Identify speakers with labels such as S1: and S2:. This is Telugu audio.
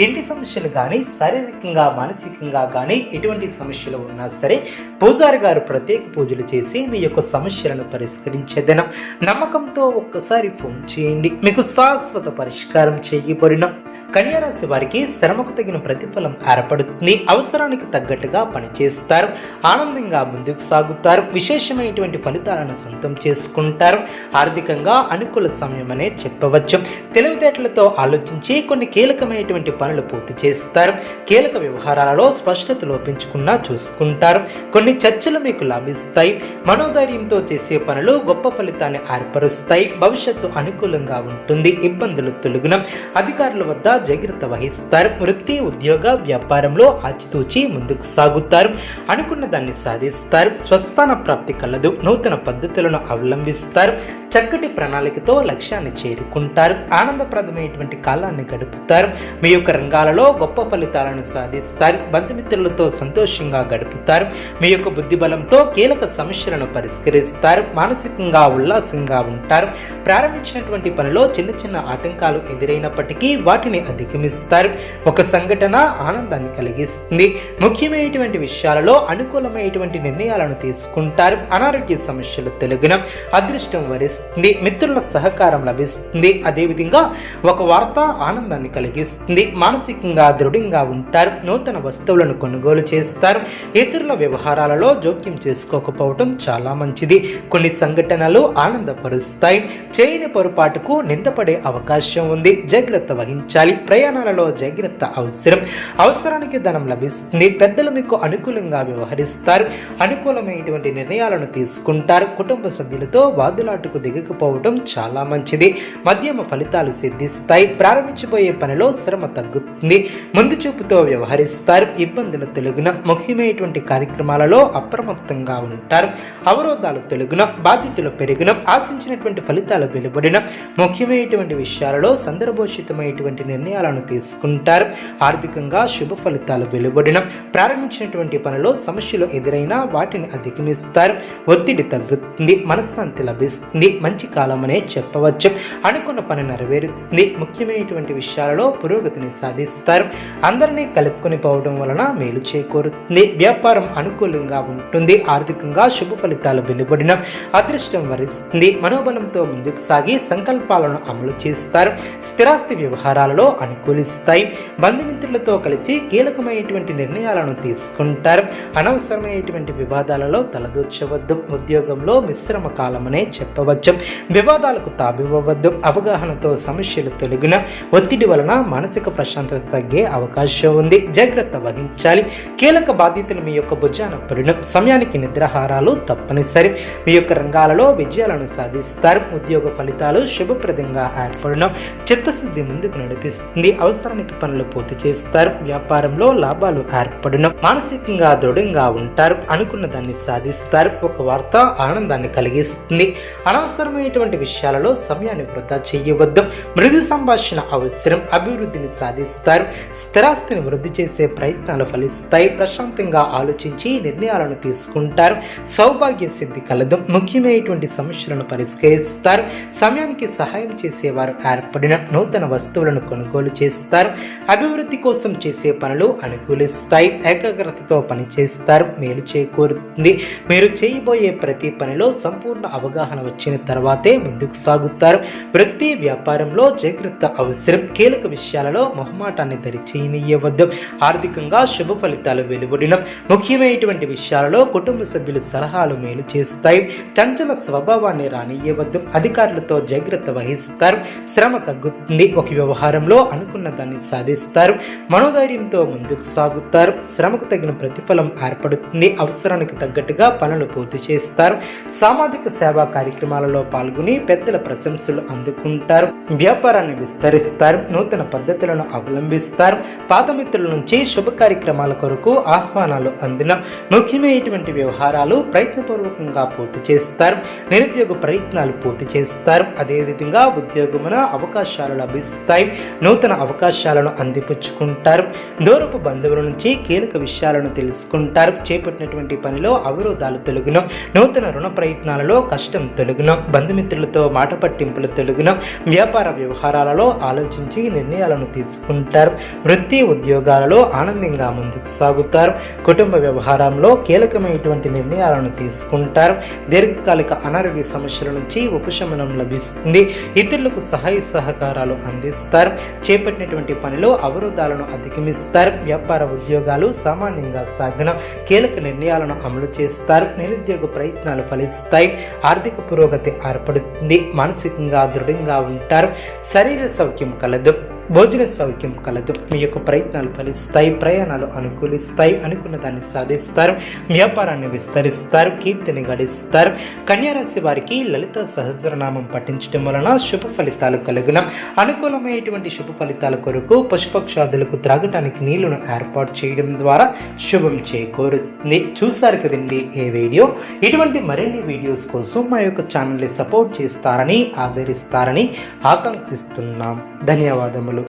S1: ఇంటి సమస్యలు కానీ శారీరకంగా మానసికంగా కానీ ఎటువంటి సమస్యలు ఉన్నా సరే పూజారి గారు ప్రత్యేక పూజలు చేసి మీ యొక్క సమస్యలను పరిష్కరించే దినం. నమ్మకంతో ఒక్కసారి ఫోన్ చేయండి. మీకు శాశ్వత పరిష్కారం చేయబడిన కన్యారాశి వారికి శ్రమకు తగిన ప్రతిఫలం ఏర్పడుతుంది. అవసరానికి తగ్గట్టుగా పనిచేస్తారు. ఆనందంగా ముందుకు సాగుతారు. విశేషమైనటువంటి ఫలితాలను సొంతం చేసుకుంటారు. ఆర్థికంగా అనుకూల సమయమనే చెప్పవచ్చు. తెలివితేటలతో ఆలోచించి కొన్ని కీలకమైన కీలకమైనటువంటి పనులు పూర్తి చేస్తారు. కీలక వ్యవహారాలలో స్పష్టత లోపించుకున్నా చూసుకుంటారు. కొన్ని చర్చలు మీకు లభిస్తాయి. మనోధైర్యంతో చేసే పనులు గొప్ప ఫలితాన్ని ఏర్పరుస్తాయి. భవిష్యత్తు అనుకూలంగా ఉంటుంది. ఇబ్బందులు తొలగిన. అధికారుల వద్ద జాగ్రత్త వహిస్తారు. వృత్తి ఉద్యోగ వ్యాపారంలో ఆచితూచి ముందుకు సాగుతారు. అనుకున్న దాన్ని సాధిస్తారు. స్వస్థాన ప్రాప్తి కలదు. నూతన పద్ధతులను అవలంబిస్తారు. చక్కటి ప్రణాళికతో లక్ష్యాన్ని చేరుకుంటారు. ఆనందప్రదమైనటువంటి కాలాన్ని గడుపుతారు. మీ యొక్క రంగాలలో గొప్ప ఫలితాలను సాధిస్తారు. బంధుమిత్రులతో సంతోషంగా గడుపుతారు. మీ యొక్క బుద్ధి బలంతో కీలక సమస్యలను పరిష్కరిస్తారు. మానసికంగా ఉల్లాసంగా ఉంటారు. ప్రారంభించినటువంటి పనిలో చిన్న చిన్న ఆటంకాలు ఎదురైనప్పటికీ వాటిని అధిగమిస్తారు. ఒక సంఘటన ఆనందాన్ని కలిగిస్తుంది. ముఖ్యమైనటువంటి విషయాలలో అనుకూలమైనటువంటి నిర్ణయాలను తీసుకుంటారు. అనారోగ్య సమస్యలు తొలగిన. అదృష్టం వరిస్తుంది. మిత్రుల సహకారం లభిస్తుంది. అదేవిధంగా ఒక వార్త ఆనందాన్ని కలిగిస్తుంది. మానసికంగా దృఢంగా ఉంటారు. నూతన వస్తువులను కొనుగోలు చేస్తారు. ఇతరుల వ్యవహారాలలో జోక్యం చేసుకోకపోవటం చాలా మంచిది. కొన్ని సంఘటనలు ఆనందపరుస్తాయి. చేయని పొరపాటుకు నిందపడే అవకాశం ఉంది. జాగ్రత్త వహించాలి. ప్రయాణాలలో జాగ్రత్త అవసరం. అవసరానికి ధనం లభిస్తుంది. పెద్దలు మీకు అనుకూలంగా వ్యవహరిస్తారు. అనుకూలమైనటువంటి నిర్ణయాలను తీసుకుంటారు. కుటుంబ సభ్యులతో వాదులాటుకు దిగకపోవడం చాలా మంచిది. మధ్యమ ఫలితాలు సిద్ధిస్తాయి. ప్రారంభించబోయే పనిలో శ్రమ తగ్గుతుంది. ముందు చూపుతో వ్యవహరిస్తారు. ఇబ్బందులు తొలగిన ముఖ్యమైనటువంటి కార్యక్రమాలలో అప్రమత్తంగా ఉంటారు. అవరోధాలు తొలగిన బాధ్యతలు పెరిగిన ఆశించినటువంటి ఫలితాలు వెలువడిన ముఖ్యమైనటువంటి విషయాలలో సందర్భోచితమైనటువంటి నిర్ణయాలను తీసుకుంటారు. ఆర్థికంగా శుభ ఫలితాలు వెలువడిన ప్రారంభించినటువంటి పనిలో సమస్యలు ఎదురైనా వాటిని అధిగమిస్తారు. ఒత్తిడి తగ్గుతుంది మనశ్శాంతి లభిస్తుంది. మంచి కాలమనే చెప్పవచ్చు. అనుకున్న పని నెరవేరుతుంది. ముఖ్యమైనటువంటి విషయాలలో పురోగతిని సాధిస్తారు. అందరినీ కలుపుకొని పోవడం వలన మేలు చేకూరుతుంది. వ్యాపారం అనుకూలంగా ఉంటుంది. ఆర్థికంగా శుభ ఫలితాలు వెలువడిన అదృష్టం వరిస్తుంది. మనోబలంతో ముందుకు సాగి సంకల్పాలను అమలు చేస్తారు. స్థిరాస్తి వ్యవహారాలలో అనుకూలిస్తాయి. బంధుమిత్రులతో కలిసి కీలకమైనటువంటి నిర్ణయాలను తీసుకుంటారు. అనవసరమైనటువంటి వివాదాలలో తలదూర్చవద్దు. ఉద్యోగంలో మిశ్రమ కాలమనే చెప్పవచ్చు. వివాదాలకు తాబివ్వవద్దు అవగాహనతో సమస్యలు తొలగిన ఒత్తిడి వలన మానసిక ప్రశాంతత తగ్గే అవకాశం ఉంది. జాగ్రత్త వహించాలి. కీలక బాధ్యతలు మీ యొక్క భుజాన పడడం సమయానికి నిద్రాహారాలు తప్పనిసరి. మీ యొక్క రంగాలలో విజయాలను సాధిస్తారు. ఉద్యోగ ఫలితాలు శుభప్రదంగా ఏర్పడడం చిత్తశుద్ధి ముందుకు నడిపిస్తుంది. అవసరానికి పనులు పూర్తి చేస్తారు. వ్యాపారంలో లాభాలు ఏర్పడడం మానసికంగా దృఢంగా ఉంటారు. అనుకున్న దాన్ని సాధిస్తారు. ఒక వార్త ఆనందాన్ని కలిగిస్తుంది. అనవసరమైనటువంటి విషయాలలో సమయాన్ని వృధా చేయవద్దు. మృదు సంభాషణ అవసరం. అభివృద్ధి అభివృద్ధిని సాధిస్తారు స్థిరాస్తిని వృద్ధి చేసే ప్రయత్నాలు ఫలిస్తాయి. ప్రశాంతంగా ఆలోచించి నిర్ణయాలను తీసుకుంటారు. సౌభాగ్య సిద్ధి కలదు. ముఖ్యమైనటువంటి సమస్యలను పరిష్కరిస్తారు. సమయానికి సహాయం చేసేవారు ఏర్పడిన నూతన వస్తువులను కొనుగోలు చేస్తారు. అభివృద్ధి కోసం చేసే పనులు అనుకూలిస్తాయి. ఏకాగ్రతతో పనిచేస్తారు. మేలు చేకూరుతుంది. మీరు చేయబోయే ప్రతి పనిలో సంపూర్ణ అవగాహన వచ్చిన తర్వాతే ముందుకు సాగుతారు. వృత్తి వ్యాపారంలో జాగ్రత్త అవసరం. కీలక విషయాలు విషయాలలో మొహమాటాన్ని దరిచేయనియవద్దు ఆర్థికంగా శుభ ఫలితాలు వెలువడిన. ముఖ్యమైనటువంటి విషయాలలో కుటుంబ సభ్యుల సలహాలు మేలు చేస్తాయి. చంచల స్వభావాన్ని రానియవద్దు అధికారులతో జాగ్రత్త వహిస్తారు. శ్రమ తగ్గుతుంది. ఒక వ్యవహారంలో అనుకున్న దాన్ని సాధిస్తారు. మనోధైర్యంతో ముందుకు సాగుతారు. శ్రమకు తగిన ప్రతిఫలం ఏర్పడుతుంది. అవసరానికి తగ్గట్టుగా పనులు పూర్తి చేస్తారు. సామాజిక సేవా కార్యక్రమాలలో పాల్గొని పెద్దల ప్రశంసలు అందుకుంటారు. వ్యాపారాన్ని విస్తరిస్తారు. నూతన పద్ధతి పద్ధతులను అవలంబిస్తారు. పాత మిత్రుల నుంచి శుభ కార్యక్రమాల కొరకు ఆహ్వానాలు అందిన ముఖ్యమైనటువంటి వ్యవహారాలు ప్రయత్నపూర్వకంగా పూర్తి చేస్తారు. నిరుద్యోగ ప్రయత్నాలు పూర్తి చేస్తారు. అదేవిధంగా ఉద్యోగమున అవకాశాలు లభిస్తాయి. నూతన అవకాశాలను అందిపుచ్చుకుంటారు. దూరపు బంధువుల నుంచి కీలక విషయాలను తెలుసుకుంటారు. చేపట్టినటువంటి పనిలో అవరోధాలు తొలగిన నూతన రుణ ప్రయత్నాలలో కష్టం తొలగిన బంధుమిత్రులతో మాట పట్టింపులు తొలగిన వ్యాపార వ్యవహారాలలో ఆలోచించి నిర్ణయాలను తీసుకుంటారు. వృత్తి ఉద్యోగాలలో ఆనందంగా ముందుకు సాగుతారు. కుటుంబ వ్యవహారంలో కీలకమైనటువంటి నిర్ణయాలను తీసుకుంటారు. దీర్ఘకాలిక అనారోగ్య సమస్యల నుంచి ఉపశమనం లభిస్తుంది. ఇతరులకు సహాయ సహకారాలు అందిస్తారు. చేపట్టినటువంటి పనిలో అవరోధాలను అధిగమిస్తారు. వ్యాపార ఉద్యోగాలు సామాన్యంగా సాగిన కీలక నిర్ణయాలను అమలు చేస్తారు. నిరుద్యోగ ప్రయత్నాలు ఫలిస్తాయి. ఆర్థిక పురోగతి ఏర్పడుతుంది. మానసికంగా దృఢంగా ఉంటారు. శరీర సౌఖ్యం కలదు. భోజన సౌఖ్యం కలదు. మీ యొక్క ప్రయత్నాలు ఫలిస్తాయి ప్రయాణాలు అనుకూలిస్తాయి అనుకున్న దాన్ని సాధిస్తారు వ్యాపారాన్ని విస్తరిస్తారు కీర్తిని గడిస్తారు. కన్యారాశి వారికి లలిత సహస్రనామం పఠించడం వలన శుభ ఫలితాలు కలుగున. అనుకూలమైనటువంటి శుభ ఫలితాల కొరకు పశుపక్షాదులకు త్రాగటానికి నీళ్ళను ఏర్పాటు చేయడం ద్వారా శుభం చేకూరుతుంది. చూశారు కదండి ఏ వీడియో? ఇటువంటి మరిన్ని వీడియోస్ కోసం మా యొక్క ఛానల్ని సపోర్ట్ చేస్తారని ఆదరిస్తారని ఆకాంక్షిస్తున్నాం. ధన్యవాదములు.